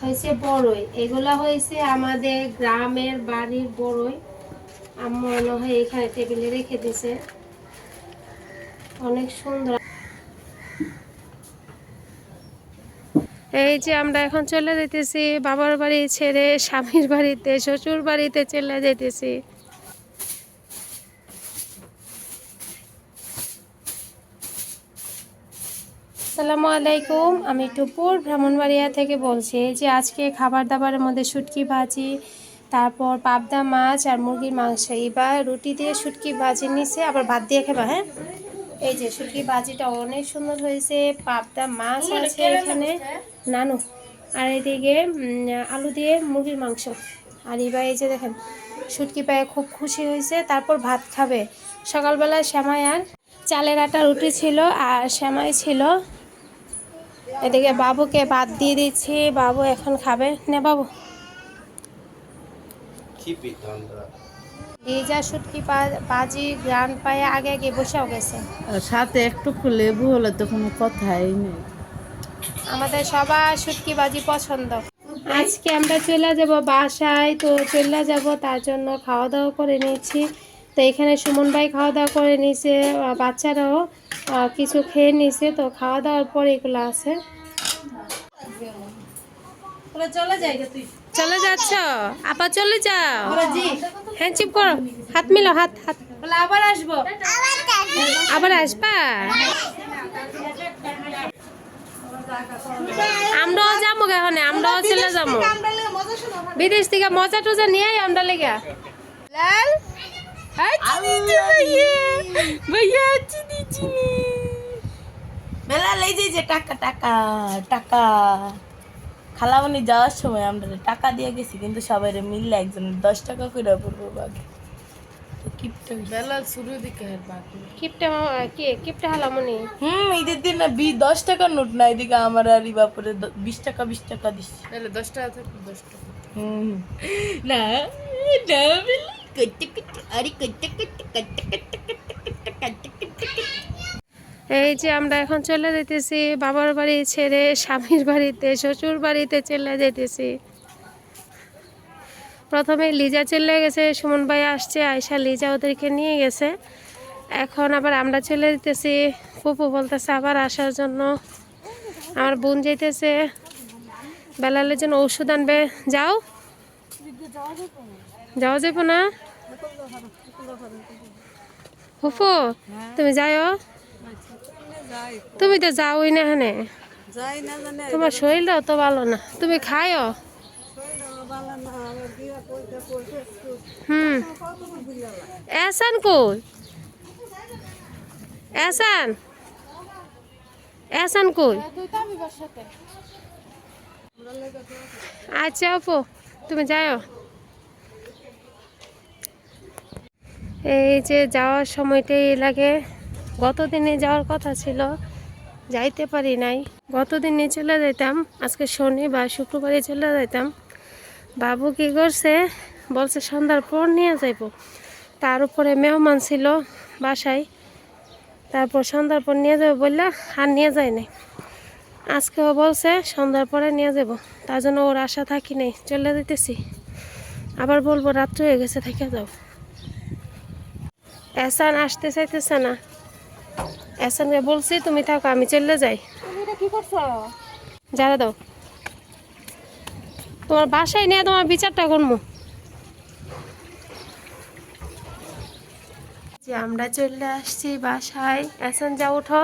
হয়েছে বড়ই। এগুলা হয়েছে আমাদের গ্রামের বাড়ির বড়ই। মনে হয় এখানে টেবিলে রেখে দিছে। অনেক সুন্দর। এই যে আমরা এখন চলে যেতেছি বাবার বাড়ি ছেড়ে স্বামীর বাড়িতে, শ্বশুর বাড়িতে চলে যেতেছি। আসসালামু আলাইকুম। আমি টুপুর ভ্রমণবাড়িয়া থেকে বলছি এই যে আজকে খাবার দাবারের মধ্যে শুটকি ভাজি তারপর পাবদা মাছ আর মুরগির মাংস। এবার রুটি দিয়ে শুটকি ভাজি নিছে আবার ভাত দিয়ে খাবা হ্যাঁ? এই যে শুটকি ভাজিটা অনেক সুন্দর হয়েছে পাবদা মাছ আছে এখানে। নানু। আর এদিকে আলু দিয়ে মুরগির মাংস। আর এবার এই যে দেখেন শুটকি পায়ে খুব খুশি হয়েছে তারপর ভাত খাবে। সকালবেলা শ্যামাই আর চালের আটা রুটি ছিল আর শ্যামাই ছিল এদিকে বাবুকে ভাত দিয়ে দিচ্ছি। বাবু এখন খাবে। নে বাবু. লিজা শুটকি পা- বাজি গ্রান পায়ে আগে আগে বসেও গেছে। সাথে একটু লেবু হলে তো কোনো কথাই নেই। আমাদের সবার শুটকি বাজি পছন্দ। আজকে আমরা চলে যাব বাসায়। তো চলে যাব তার জন্য খাওয়া দাওয়া করে নিয়েছি তো এখানে সুমন ভাই খাওয়া দাওয়া করে নিয়েছে বাচ্চারাও। কিছু খেয়ে নিছে তো খাওয়া দাওয়ার পর এগুলো আছে। চলে যাচ্ছ? আপা চলে যাও। হ্যাঁ চিপ করো। হাত মিলো হাত হাত। আবার আসব। আবার আসবা? আমরাও যাব এখন আমরাও চলে যাব। বিদেশ থেকে মজা টজা নিয়ে আমরা লেগে। লাল? ভাইয়া চিনি চিনি বেলা লেই যাই যে টাকা টাকা টাকা খালামনি যাওয়ার সময় আমরা টাকা দিয়ে গেছি কিন্তু সবাই মিললে একজনের দশ টাকা করে পড়ব বাকি বেলা শুরু দিকে কিপটা মামা কি কিপটা হালামনি হুম ঈদের দিন না বি দশ টাকার নোট না এদিকে আমার আর ই বিশ টাকা বিশ টাকা দিচ্ছি দশ টাকা দশ টাকা হুম না এই যে আমরা এখন চলে যেতেছি বাবার বাড়ি ছেড়ে স্বামীর বাড়িতে, শ্বশুর বাড়িতে চলে যেতেছি। প্রথমে লিজা চলে গেছে, সুমন ভাই আসছে আয়সা লিজা ওদেরকে নিয়ে গেছে। এখন আবার আমরা চলে যেতেছি পুপু বলতেছে আবার আসার জন্য। আমার বোন যেতেছে, বেলালের জন্য ওষুধ আনবে। যাও। যাওয়া যাব না? ফুফু তুমি যাইও? তুমি তো যাওই না হ্যাঁ তোমার শরীরটাও তো ভালো না। তুমি খায়ও হুম। এসান কই? এসান এসান কই? আচ্ছা আপু তুমি যাও এই যে যাওয়ার সময়টাই লাগে। গত দিনে যাওয়ার কথা ছিল, যাইতে পারি নাই। গত দিনে চলে যেতাম আজকে শনি বা শুক্রবারে চলে যেতাম বাবু কি করছে? বলছে সন্ধ্যার পর নিয়ে যাইব। তার উপরে মেহমান ছিল বাসায়। তারপর সন্ধ্যার পর নিয়ে যাব বললে আর নিয়ে যায় নাই। আজকেও বলছে সন্ধ্যার পরে নিয়ে যাব। তার জন্য ওর আশা থাকি নাই, চলে যেতেছি আবার বলব রাত্র হয়ে গেছে, থেকে যাও। এসান আসতে চাইতেছে না। এসানকে বলছি তুমি থাকো আমি চলে যাই। যারা দাও। তোমার বাসায় নিয়ে তোমার বিচারটা করব যে আমরা চলে আসছি বাসায়। এসান যা উঠো।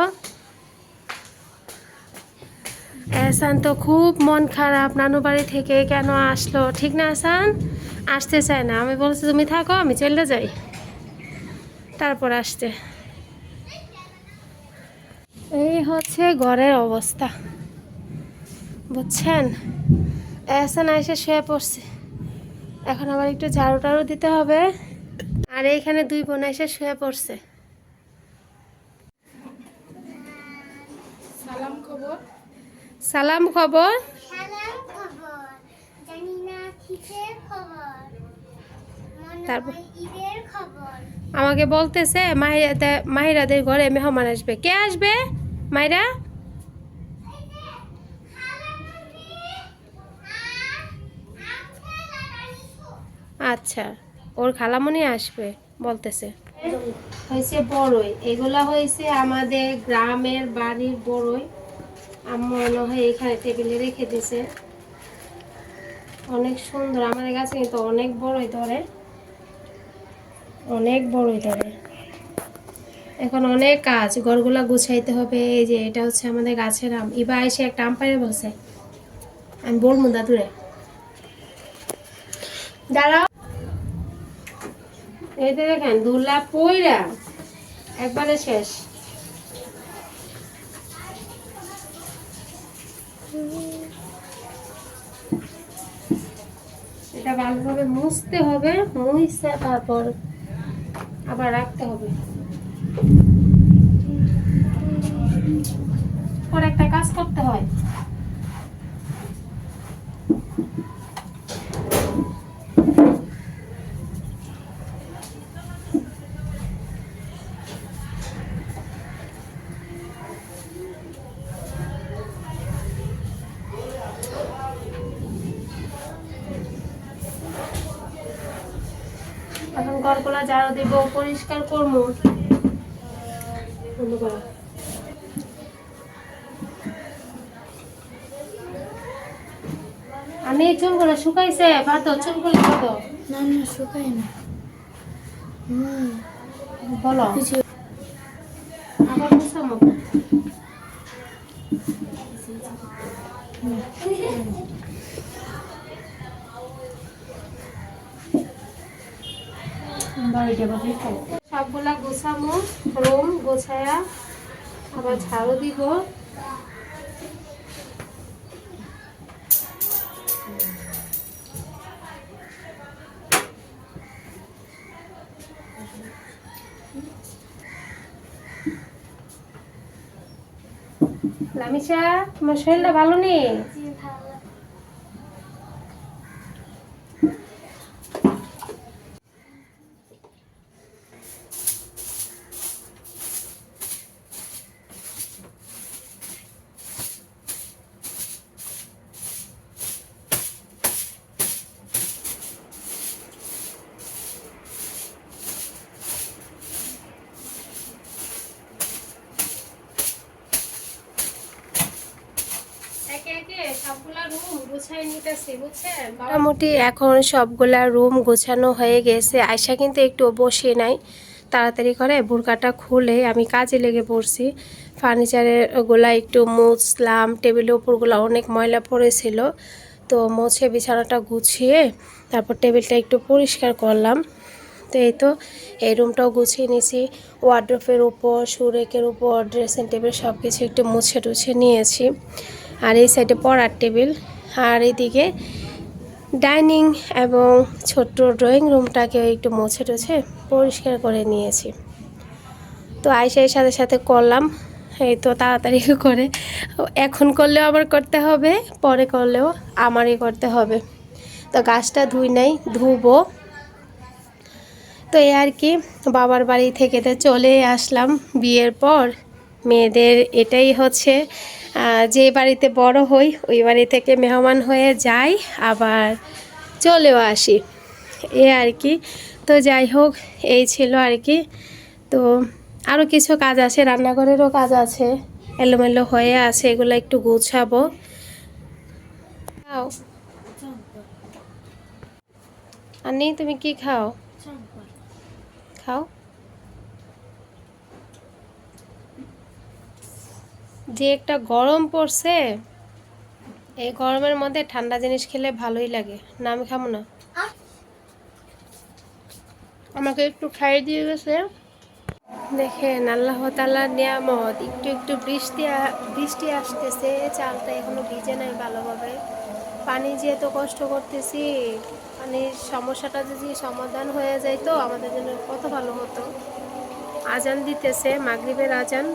এসান তো খুব মন খারাপ নানু বাড়ি থেকে কেন আসলো? ঠিক না এসান? আসতে চায় না। আমি বলছি তুমি থাকো আমি চলে যাই। তারপর আসতে এই হচ্ছে ঘরের অবস্থা। বুঝছেন? এসান এসে শুয়ে পড়ছে। এখন আবার একটু ঝাড়ু টাড়ু দিতে হবে। আর এইখানে দুই বোন এসে শুয়ে পড়ছে। সালাম খবর? সালাম খবর? জানি না কিসের খবর। তারপর? খবর। আমাকে বলতেছে মাহিরাতে মাহিরাদের ঘরে মেহমান আসবে। কে আসবে? মাইরা? আচ্ছা ওর খালামনি আসবে, বলতেছে। হয়েছে বড়ই। এগুলা হয়েছে আমাদের গ্রামের বাড়ির বড়ই। আম্মু মনে হয় এখানে টেবিলে রেখে দিছে অনেক সুন্দর, আমাদের কাছে কিন্তু অনেক বড়ই ধরে। অনেক বড়ই ধরে এখন অনেক কাজ, ঘরগুলা গুছাইতে হবে, এই যে এটা হচ্ছে আমাদের গাছের আম। এবার এসে একটা আম পাইরে বলছে। আমি বলব দাদুরে দাঁড়াও। এই যে দেখেন, দুলা পইরা একবারে শেষ। এটা ভালোভাবে মুছতে হবে মুছতে তারপর আবার রাখতে হবে। পরে একটা কাজ করতে হয়। ঝাড়ু দিব পরিষ্কার করব আমি চুলগুলো শুকাইছে ভাত চুলগুলো কত না না শুকাই না। বলো। আবার বুঝামো সবগুলা গোছামো রুম গোছায়া আবার ঝাড়ু দিব। লামিশা তোমার শরীরটা ভালো নেই? মোটামুটি এখন সবগুলা রুম গোছানো হয়ে গেছে। আয়সা কিন্তু একটু বসে নাই। তাড়াতাড়ি করে বোরকাটা খুলে আমি কাজে লেগে পড়ছি। ফার্নিচারেরগুলা একটু মুছলাম। টেবিলের উপরগুলো অনেক ময়লা পড়েছিল। তো মুছে বিছানাটা গুছিয়ে তারপর টেবিলটা একটু পরিষ্কার করলাম। তো এই তো, এই রুমটাও গুছিয়ে নিয়েছি। ওয়ার্ড্রফের উপর সুরেকের উপর ড্রেসিং টেবিল সব কিছু একটু মুছে টুছে নিয়েছি। আর এই সাইডে পড়ার টেবিল। আর এদিকে ডাইনিং এবং ছোট্ট ড্রয়িং রুমটাকে একটু মুছে টুছে পরিষ্কার করে নিয়েছি। তো আইসার সাথে সাথে করলাম, এই তো তাড়াতাড়ি করে। এখন করলেও আবার করতে হবে, পরে করলেও আমারই করতে হবে। তো গাছটা ধুই নাই, ধুবো। তো এই আর কি, বাবার বাড়ি থেকে তো চলে আসলাম বিয়ের পর। মেয়েদের এটাই হচ্ছে যে বাড়িতে বড় হই ওই বাড়ি থেকে মেহমান হয়ে যাই আবার চলেও আসি। এ আর কি। তো যাই হোক এই ছিল আর কি। তো আরও কিছু কাজ আছে রান্নাঘরেরও কাজ আছে এলোমেলো হয়ে আছে এগুলো একটু গুছাবো। খাও। আর নেই তুমি কি খাও? খাও? যে একটা গরম পড়ছে, এই গরমের মধ্যে ঠান্ডা জিনিস খেলে ভালোই লাগে। না, আমি খাব না। আমাকে একটু খাইয়ে দিয়ে গেছে। দেখেন, আল্লাহ তালার নিয়ামত। একটু একটু বৃষ্টি বৃষ্টি আসতেছে, চালটা এখনও ভিজে নাই ভালোভাবে। পানি যে এত কষ্ট করতেছি, পানির সমস্যাটা যদি সমাধান হয়ে যায় তো আমাদের জন্য কত ভালো হতো। আজান দিতেছে, মাগরিবের আজান।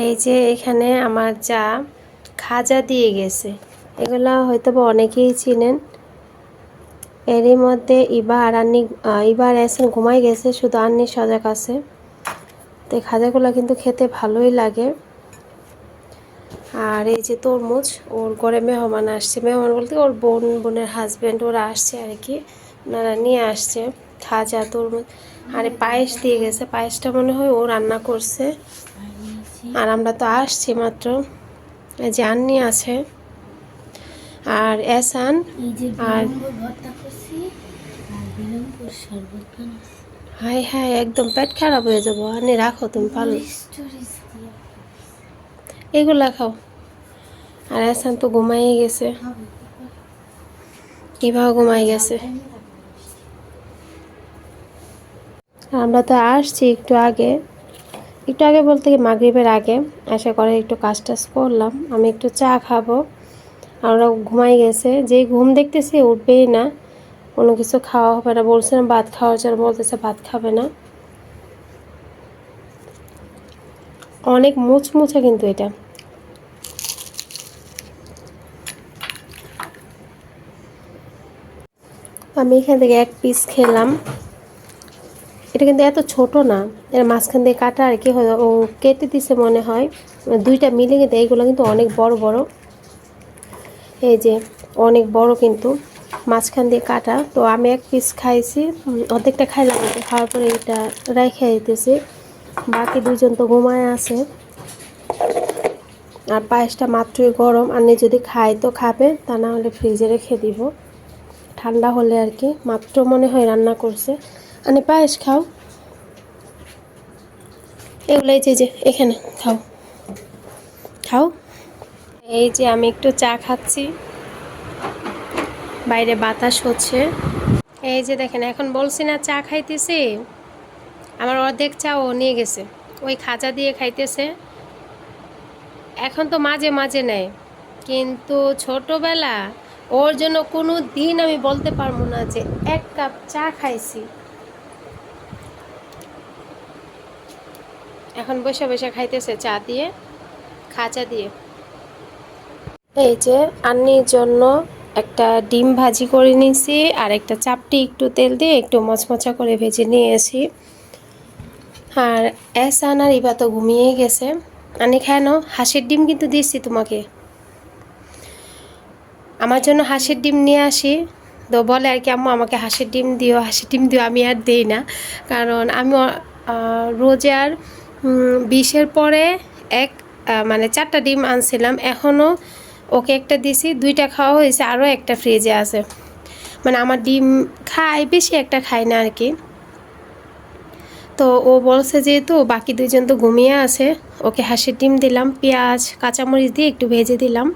এই যে এখানে আমার যা খাজা দিয়ে গেছে। এগুলা হয়তো বা অনেকেই চিনেন। এরই মধ্যে ইবা আর আন্নি ইবা আর এসেন ঘুমাই গেছে, শুধু আন্নি সজাগ আছে। তো খাজাগুলো কিন্তু খেতে ভালোই লাগে। আর এই যে তরমুজ, ওর ঘরে মেহমান আসছে। মেহমান বলতে ওর বোন, বোনের হাজব্যান্ড ওরা আসছে আর কি। ওনারা নিয়ে আসছে খাজা, তরমুজ। আরে পায়েস দিয়ে গেছে। পায়েসটা মনে হয় ও রান্না করছে। আর আমরা তো আসছি মাত্র। যে আন্নি আছে আর এসান আর হাই হাই একদম পেট খারাপ হয়ে যাব। আনি রাখো তুমি স্টোরেজ এগুলা খাও। আর এসান তো ঘুমাই গেছে। কীভাবে ঘুমাই গেছে? আমরা তো আসছি একটু আগে। একটু আগে বলতে কি মাগরিবের আগে আশা করে একটু কাজ টাজ করলাম। আমি একটু চা খাব। আর ওরা ঘুমাই গেছে। যেই ঘুম দেখতেছি উঠবেই না। কোনো কিছু খাওয়া হবে না। বলছে না ভাত খাওয়ার জন্য। বলতেছে ভাত খাবে না। অনেক মুচমুচে কিন্তু এটা। আমি এখান থেকে এক পিস খেলাম। এটা কিন্তু এত ছোট না। এর মাঝখান দিয়ে কাটা আর কি ও কেটে দিছে মনে হয়। দুইটা মিলে কিন্তু এইগুলো কিন্তু অনেক বড় বড়। এই যে অনেক বড় কিন্তু মাঝখান দিয়ে কাটা। তো আমি এক পিস খাইছি অর্ধেকটা খাইলাম খাওয়ার পরে এটা রাইখে দিতেছি। বাকি দুজন তো ঘুমায় আছে। আর পায়েসটা মাত্রই গরম, আর যদি খায় তো খাবে, তা না হলে ফ্রিজে রেখে দিব। ঠান্ডা হলে আর কি, মাত্র মনে হয় রান্না করছে। আনে পায়েস, খাও। এগুলো এই যে যে, এখানে, খাও। খাও। এই যে আমি একটু চা খাচ্ছি। বাইরে বাতাস হচ্ছে। এই যে দেখেন, এখন বলছি না চা খাইতেছি। আমার অর্ধেক চা ও নিয়ে গেছে। ওই খাজা দিয়ে খাইতেছে। এখন তো মাঝে মাঝে নেয়। কিন্তু ছোটবেলা ওর জন্য কোনো দিন আমি বলতে পারব না যে এক কাপ চা খাইছি। এখন বসে বসে খাইতেছে চা দিয়ে খাঁচা দিয়ে। এই যে আন্নির জন্য একটা ডিম ভাজি করে নিয়েছি আর একটা চাপটি একটু তেল দিয়ে একটু মচমচা করে ভেজে নিয়েছি। আর এসান আর ইবা তো ঘুমিয়ে গেছে। আনি নাও, হাঁসের ডিম কিন্তু দিচ্ছি তোমাকে। আমার জন্য হাঁসের ডিম নিয়ে আসি। তো বলে আর কি, আম্মু, আমাকে হাঁসের ডিম দিও, হাঁসের ডিম দিও, আমি আর দিই না। কারণ আমি রোজার বিশের পরে এক মানে চারটা ডিম আনছিলাম। এখনও ওকে একটা দিছি, দুইটা খাওয়া হয়েছে, আরও একটা ফ্রিজে আছে। মানে আমার ডিম খাই বেশি একটা খাই না আর কি তো ও বলছে যেহেতু বাকি দুইজন তো ঘুমিয়ে আছে, ওকে হাঁসের ডিম দিলাম, পেঁয়াজ, কাঁচামরিচ দিয়ে একটু ভেজে দিলাম।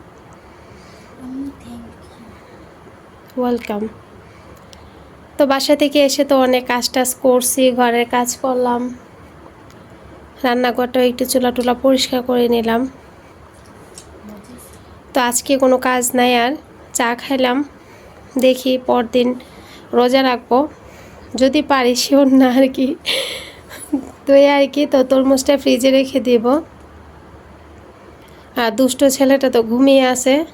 ওয়েলকাম তো বাসা থেকে এসে তো অনেক কাজ টাজ করছি, ঘরের কাজ করলাম। রান্নাঘরটাও একটু চুলা টুলা পরিষ্কার করে নিলাম। তো আজকে কোনো কাজ নাই আর, চা খাইলাম। দেখি পরদিন রোজা রাখব। যদি পারি, শিওর না আর কি। তো আর কি, তো তরমুজটা ফ্রিজে রেখে দিব। আর দুষ্ট ছেলেটা তো ঘুমিয়ে আছে।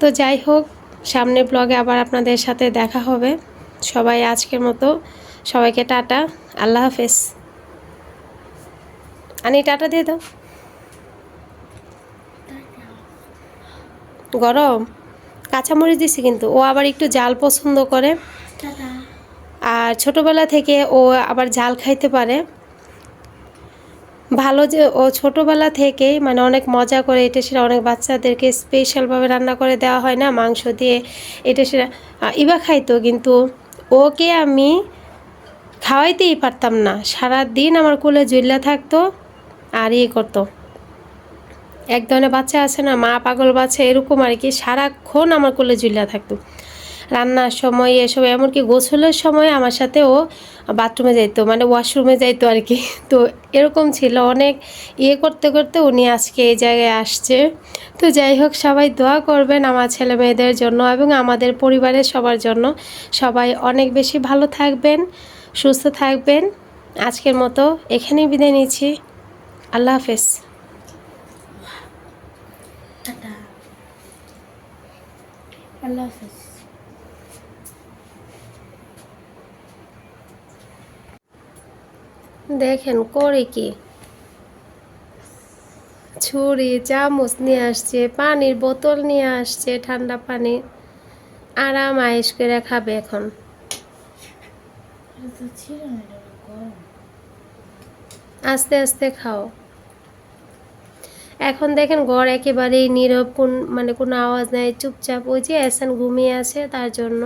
তো যাই হোক, সামনে ব্লগে আবার আপনাদের সাথে দেখা হবে। সবাই আজকের মতো, সবাইকে টাটা, আল্লাহ হাফেজ। আনি টাটা দিয়ে দাও। গরম। কাঁচামরিচ দিছি কিন্তু ও আবার একটু জাল পছন্দ করে। আর ছোটবেলা থেকে ও আবার জাল খাইতে পারে। ভালো যে ও ছোটবেলা থেকেই মানে অনেক মজা করে এটা সেটা অনেক বাচ্চাদেরকে স্পেশালভাবে রান্না করে দেওয়া হয় না মাংস দিয়ে এটা সেটা ইবা খাইতো কিন্তু ওকে আমি খাওয়াইতেই পারতাম না। সারা দিন আমার কোলে জুল্লা থাকতো। আর ইয়ে করতো। এক ধরনের বাচ্চা আছে না, মা পাগল বাচ্চা, এরকম আর কি, সারাক্ষণ আমার কোলে ঝুলিয়া থাকতো। রান্নার সময় এসব, এমনকি গোসলের সময় আমার সাথে ও বাথরুমে যাইতো মানে ওয়াশরুমে যাইতো আর কি। তো এরকম ছিল অনেক ইয়ে করতে করতে উনি আজকে এই জায়গায় আসছে। তো যাই হোক, সবাই দোয়া করবেন আমার ছেলে মেয়েদের জন্য এবং আমাদের পরিবারের সবার জন্য। সবাই অনেক বেশি ভালো থাকবেন, সুস্থ থাকবেন। আজকের মতো এখানেই বিদায় নিচ্ছি। আল্লাহ হাফেজ। দেখেন করে কি? ছুরি চামচ নিয়ে আসছে পানির বোতল নিয়ে আসছে ঠান্ডা পানি। আরাম আয়েস করে খাবে এখন। ছিল আস্তে আস্তে খাও। এখন দেখেন গড় একেবারেই নীরব, কোন মানে কোনো আওয়াজ নাই, চুপচাপ, ওই যে অ্যাসান ঘুমিয়ে আছে তার জন্য।